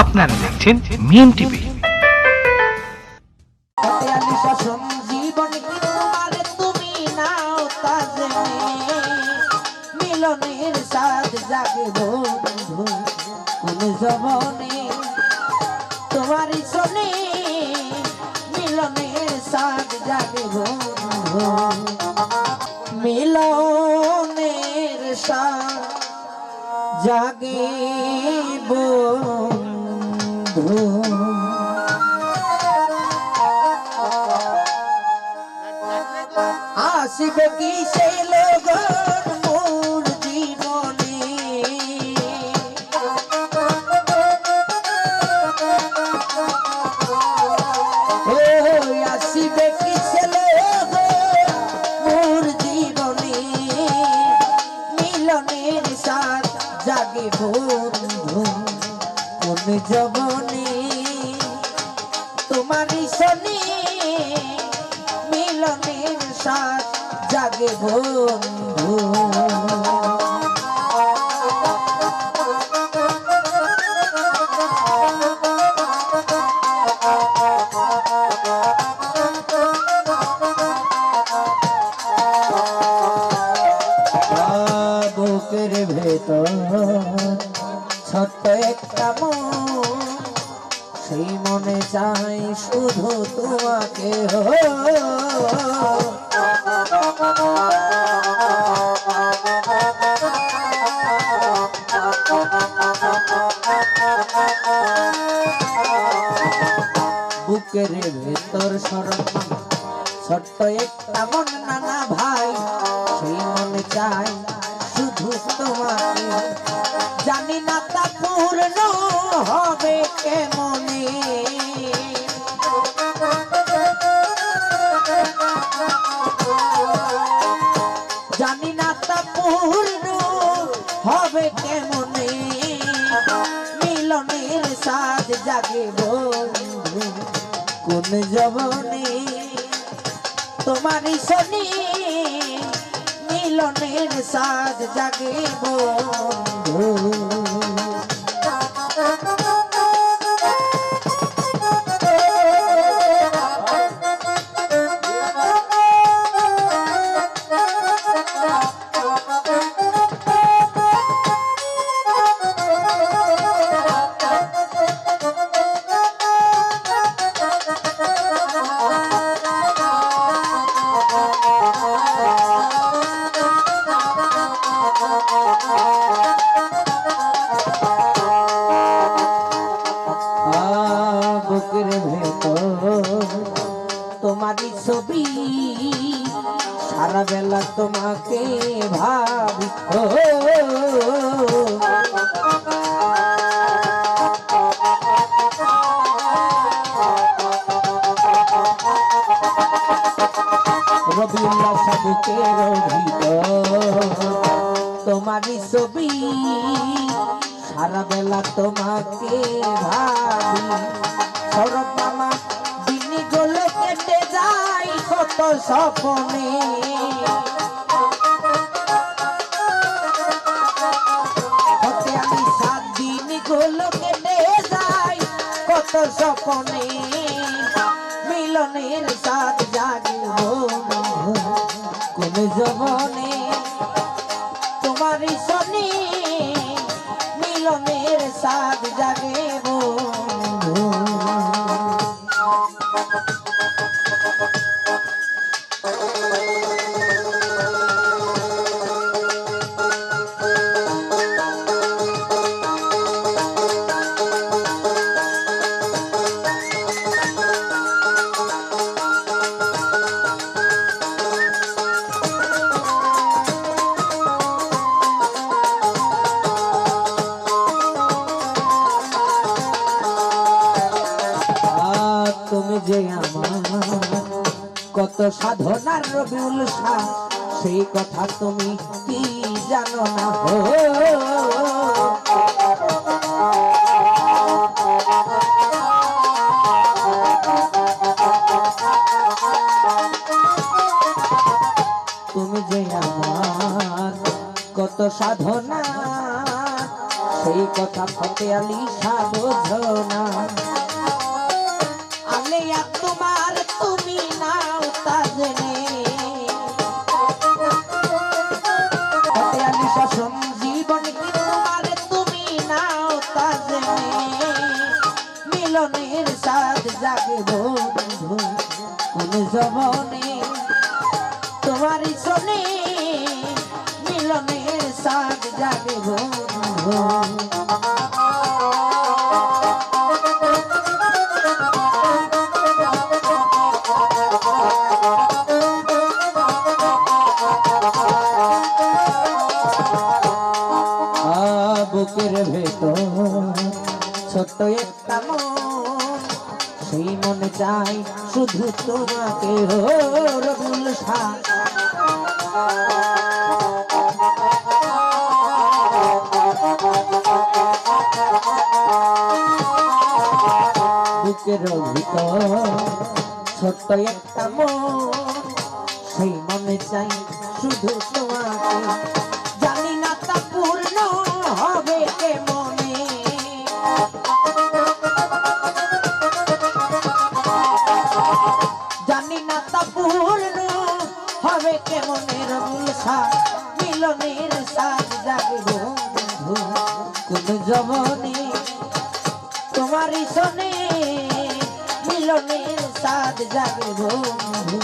আপনারা দেখছেন মিএম টিভি। মিলনের সাথ জাগে মিলনের সাথ জাগে মিলনের সাথ জাগে। আসবে কি সেই লগন মোর জীবনে? ও আসবে কি সেই লগন মোর জীবনে? মিলনের সাথ জাগে বন্ধু, কোন জবনে তোমারই শনি, মিলনের সাথ জাগে বন্ধু বুকের ভেতর ছোট্ট একটা সেই মনে চাই শুধু তোমাকে। হো ছোট্ট একটা মন নানা ভাই, সেই মনে চাই শুধু তোমাকে জানি না তা পূর্ণ হবে কেমনে। জানি না তা পূর্ণ হবে কেমনে। মিলনের সাজ জাগে বন্ধু, কোন জবনে তোমারই শনি মিলনের সাজ জাগে বন্ধু বুকের ভেতর তোমারই ছবি সারা বেলা তোমাকে ভাবি। ও রবিউল্লাহ সাবুকের ভিতর তোমারই ছবি সারা বেলা তোমাকে ভাবি। সরব মামা গলে কেটে যাই কত স্বপনে। কেটে যাই স্বপনে। মিলনের সাথ জাগিব কোন জবনে মিলনের সাথ জাগে কত সাধনার রবিউল সেই কথা তুমি কি জানো না হো? তুমি যে আমার কত সাধনা, সেই কথা ফতে আলি বোঝো বন্ধু কোন জবনে তোমারই শোনে ছোট্ট সেই মনে চাই শুধু তোমাকে ছোট্ট একটা মন সেই মনে চাই শুধু তোমাকে। হবে কেমনের মনের মুলসা মিলনের সাজ জাগে বন্ধু, কোন জবনে তোমারই শোনে মিলনের সাজ জাগে বন্ধু।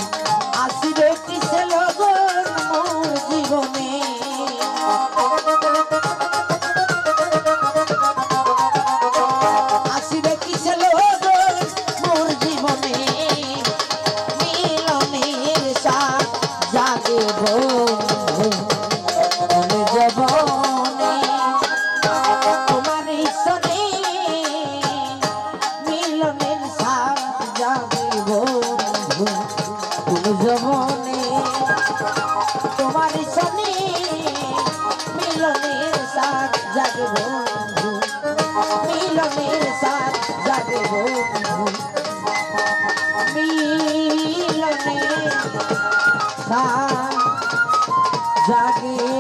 যাবে